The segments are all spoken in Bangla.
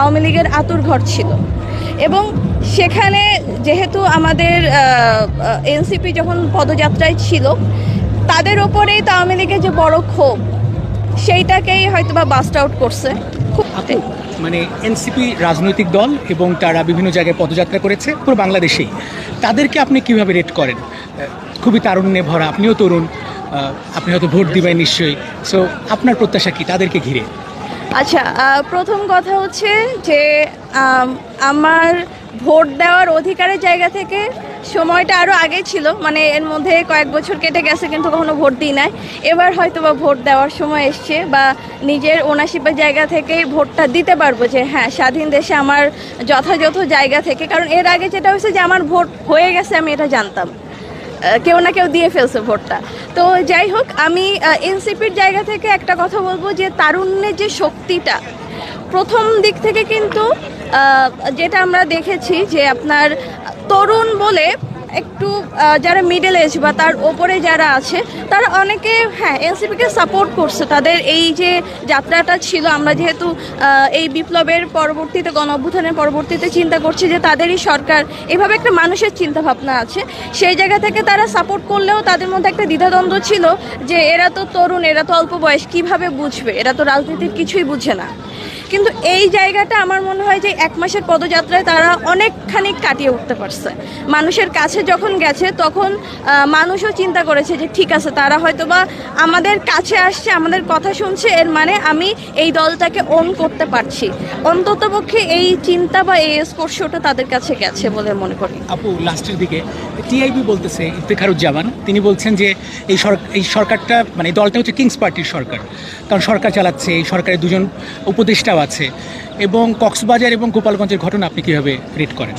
আওয়ামী লীগের আতুর ঘর ছিল। এবং সেখানে যেহেতু আমাদের এনসিপি যখন পদযাত্রায় ছিল, তাদের ওপরেই তো আওয়ামী লীগের যে বড় ক্ষোভ, সেইটাকেই হয়তো বা বাস্ট আউট করছে। খুব মানে এনসিপি রাজনৈতিক দল এবং তারা বিভিন্ন জায়গায় পদযাত্রা করেছে, পুরো বাংলাদেশেই। তাদেরকে আপনি কীভাবে রেট করেন? খুবই তারুণ্যে ভরা, আপনিও তরুণ আপনি হয়তো ভোট দিবেন নিশ্চয়ই। সো আপনার প্রত্যাশা কি? তাদেরকে ঘিরে। আচ্ছা প্রথম কথা হচ্ছে যে আমার ভোট দেওয়ার অধিকারের জায়গা থেকে সময়টা আরও আগে ছিল। মানে এর মধ্যে কয়েক বছর কেটে গেছে, কিন্তু কখনো ভোট দিই নাই। এবার হয়তো বা ভোট দেওয়ার সময় এসছে বা নিজের ওনারশিপের জায়গা থেকে ভোটটা দিতে পারব যে হ্যাঁ স্বাধীন দেশে আমার যথাযথ জায়গা থেকে। কারণ এর আগে যেটা হয়েছে যে, আমার ভোট হয়ে গেছে, আমি এটা জানতাম। কেউ না কেউ দিয়ে ফেলছে ভোটটা। তো যাই হোক, আমি এনসিপির জায়গা থেকে একটা কথা বলব যে তারুণ্যের যে শক্তিটা, প্রথম দিক থেকে কিন্তু যেটা আমরা দেখেছি যে আপনার তরুণ বলে একটু যারা মিডল এজ বা তার ওপরে যারা আছে, তারা অনেকে হ্যাঁ এনসিপিকে সাপোর্ট করছে। তাদের এই যে যাত্রাটা ছিল, আমরা যেহেতু এই বিপ্লবের পরবর্তীতে, গণ অভ্যুত্থানের পরবর্তীতে চিন্তা করছি যে তাদেরই সরকার, এভাবে একটা মানুষের চিন্তা ভাবনা আছে। সেই জায়গা থেকে তারা সাপোর্ট করলেও তাদের মধ্যে একটা দ্বিধাদ্বন্দ্ব ছিল যে এরা তো তরুণ, এরা তো অল্প বয়স, কীভাবে বুঝবে? এরা তো রাজনীতির কিছুই বুঝে না। কিন্তু এই জায়গাটা আমার মনে হয় যে এক মাসের পদযাত্রায় তারা অনেকখানি কাটিয়ে উঠতে পারছে। মানুষের কাছে যখন গেছে, তখন মানুষও চিন্তা করেছে যে ঠিক আছে, তারা হয়তো বা আমাদের কাছে আসছে, আমাদের কথা শুনছে, এর মানে আমি এই দলটাকে অন করতে পারছি। অন্ততপক্ষে এই চিন্তা বা এই স্পর্শটা তাদের কাছে গেছে বলে মনে করি। আপু, লাস্টের দিকে, টিআইবি বলতেছে ইফতেখারুজ্জামান, তিনি বলছেন যে এই এই সরকারটা মানে দলটা হচ্ছে কিংস পার্টির সরকার। কারণ সরকার চালাচ্ছে, এই সরকারের দুজন উপদেষ্টাও আছে? এবং কক্সবাজার এবং গোপালগঞ্জের ঘটনা আপনি কীভাবে রেট করেন?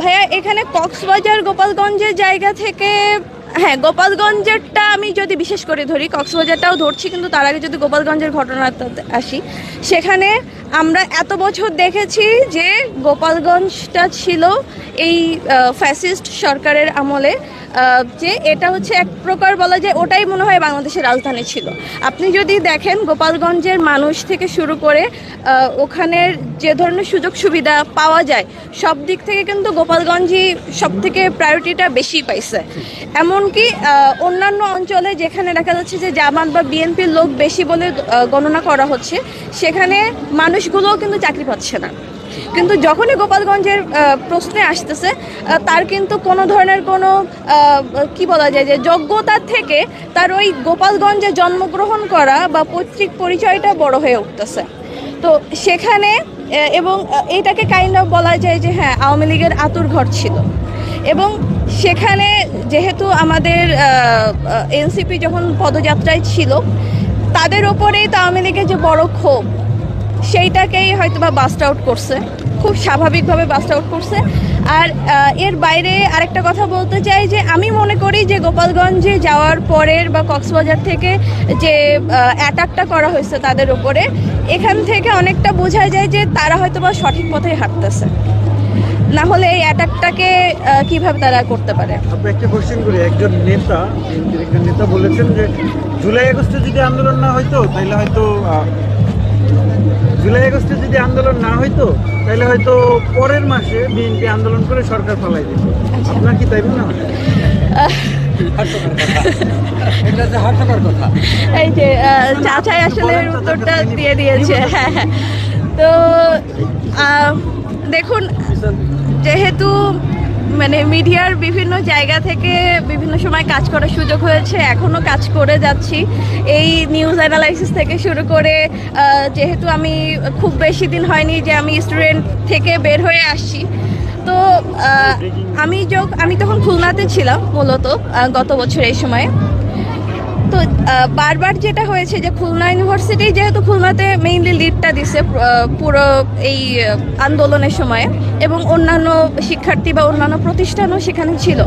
ভাইয়া, এখানে কক্সবাজার, গোপালগঞ্জের জায়গা থেকে হ্যাঁ গোপালগঞ্জেরটা আমি যদি বিশেষ করে ধরি, কক্সবাজারটাও ধরছি, কিন্তু তার আগে যদি গোপালগঞ্জের ঘটনাটাতে আসি, সেখানে আমরা এত বছর দেখেছি যে গোপালগঞ্জটা ছিল এই ফ্যাসিস্ট সরকারের আমলে যে এটা হচ্ছে এক প্রকার বলা যায় ওটাই মনে হয় বাংলাদেশের রাজধানী ছিল। আপনি যদি দেখেন গোপালগঞ্জের মানুষ থেকে শুরু করে ওখানের যে ধরনের সুযোগ সুবিধা পাওয়া যায়, সব দিক থেকে কিন্তু গোপালগঞ্জই সব থেকে প্রায়োরিটিটা বেশি পাইছে। এমনকি অন্যান্য অঞ্চলে যেখানে দেখা যাচ্ছে যে জামাত বা বিএনপির লোক বেশি বলে গণনা করা হচ্ছে, সেখানে মানুষগুলোও কিন্তু চাকরি পাচ্ছে না। কিন্তু যখনই গোপালগঞ্জের প্রশ্নে আসতেছে তার কিন্তু কোনো ধরনের কোনো কি বলা যায় যে যোগ্যতার থেকে তার ওই গোপালগঞ্জে জন্মগ্রহণ করা বা পৈতৃক পরিচয়টা বড় হয়ে উঠতেছে। তো সেখানে এবং এটাকে কাইন্ড অফ বলা যায় যে হ্যাঁ আওয়ামী লীগের আতুর ঘর ছিল। এবং সেখানে যেহেতু আমাদের এনসিপি যখন পদযাত্রায় ছিল, তাদের ওপরেই তো আওয়ামী লীগের যে বড় ক্ষোভ সেইটাকেই হয়তো বা বাস্ট আউট করছে। খুব স্বাভাবিকভাবে বাস্ট আউট করছে। আর এর বাইরে আরেকটা কথা বলতে চাই যে, আমি মনে করি যে গোপালগঞ্জে যাওয়ার পরের বা কক্সবাজার থেকে যে অ্যাটাকটা করা হয়েছে তাদের উপরে, এখান থেকে অনেকটা বোঝা যায় যে তারা হয়তো বা সঠিক পথে হাঁটতেছে। না হলে এই অ্যাটাকটাকে কীভাবে তারা করতে পারে? একটা কোশ্চেন করি। একজন নেতা নেতা বলেছেন যে, জুলাই আগস্টে যদি আন্দোলন না হইতো, তাহলে হয়তো জুলাই আগস্টে যদি আন্দোলন না হইতো তাহলে হয়তো পরের মাসে বিএনপি আন্দোলন করে সরকার পালাই দিত। আপনার কি তাই মনে হয়? এটা যে হাস্যকর কথা। এই যে চাচাই আসলে উত্তরটা দিয়ে দিয়েছে। হ্যাঁ তো দেখুন যেহেতু মানে মিডিয়ার বিভিন্ন জায়গা থেকে বিভিন্ন সময় কাজ করার সুযোগ হয়েছে এখনও কাজ করে যাচ্ছি। এই নিউজ অ্যানালাইসিস থেকে শুরু করে যেহেতু আমি খুব বেশি দিন হয়নি যে আমি স্টুডেন্ট থেকে বের হয়ে আসছি। তো আমি যোগ আমি তখন খুলনাতে ছিলাম মূলত গত বছর এই সময়ে। তো বারবার যেটা হয়েছে যে খুলনা ইউনিভার্সিটি যেহেতু খুলনাতে মেইনলি লিডটা দিছে পুরো এই আন্দোলনের সময় এবং অন্যান্য শিক্ষার্থী বা অন্যান্য প্রতিষ্ঠানও সেখানে ছিল।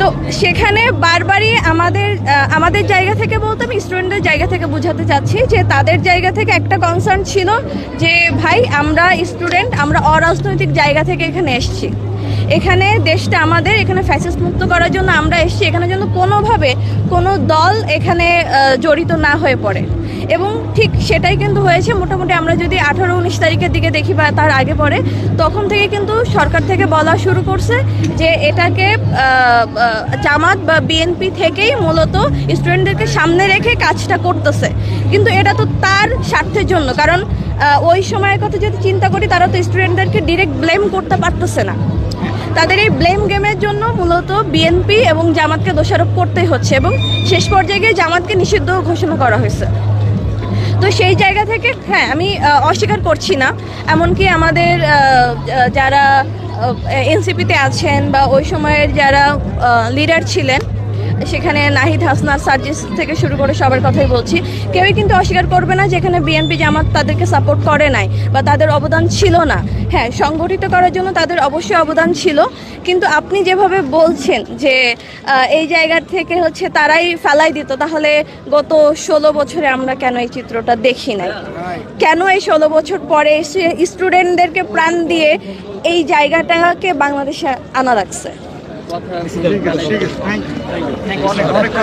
তো সেখানে বারবারই আমাদের আমাদের জায়গা থেকে বলতে আমি স্টুডেন্টদের জায়গা থেকে বোঝাতে চাচ্ছি যে তাদের জায়গা থেকে একটা কনসার্ন ছিল যে, ভাই, আমরা স্টুডেন্ট আমরা অরাজনৈতিক জায়গা থেকে এখানে এসেছি। এখানে দেশটা আমাদের, এখানে ফ্যাসিস্ট মুক্ত করার জন্য আমরা এসেছি। এখানে যেন কোনোভাবে কোনো দল এখানে জড়িত না হয়ে পড়ে। এবং ঠিক সেটাই কিন্তু হয়েছে। মোটামুটি আমরা যদি আঠারো উনিশ তারিখের দিকে দেখি বা তার আগে পরে তখন থেকে কিন্তু সরকার থেকে বলা শুরু করছে যে এটাকে জামাত বা বিএনপি থেকেই মূলত স্টুডেন্টদেরকে সামনে রেখে কাজটা করতেছে। কিন্তু এটা তো তার স্বার্থের জন্য। কারণ ওই সময়ের কথা যদি চিন্তা করি, তারা তো স্টুডেন্টদেরকে ডিরেক্ট ব্লেম করতে পারতেছে না। তাদের এই ব্লেম গেমের জন্য মূলত বিএনপি এবং জামাতকে দোষারোপ করতেই হচ্ছে এবং শেষ পর্যায়ে গিয়ে জামাতকে নিষিদ্ধ ঘোষণা করা হয়েছে। তো সেই জায়গা থেকে হ্যাঁ আমি অস্বীকার করছি না। এমনকি আমাদের যারা এনসিপিতে আছেন বা ওই সময়ের যারা লিডার ছিলেন সেখানে নাহিদ হাসনার সার্জিস থেকে শুরু করে সবার কথাই বলছি। কেউই কিন্তু অস্বীকার করবে না যেখানে বিএনপি জামাত তাদেরকে সাপোর্ট করে নাই বা তাদের অবদান ছিল না। হ্যাঁ সংগঠিত করার জন্য তাদের অবশ্যই অবদান ছিল। কিন্তু আপনি যেভাবে বলছেন যে এই জায়গার থেকে হচ্ছে তারাই ফেলাই দিত, তাহলে গত ষোলো বছরে আমরা কেন এই চিত্রটা দেখি নাই? কেন এই ষোলো বছর পরে এসে স্টুডেন্টদেরকে প্রাণ দিয়ে এই জায়গাটাকে বাংলাদেশে আনা লাগছে? ঠিক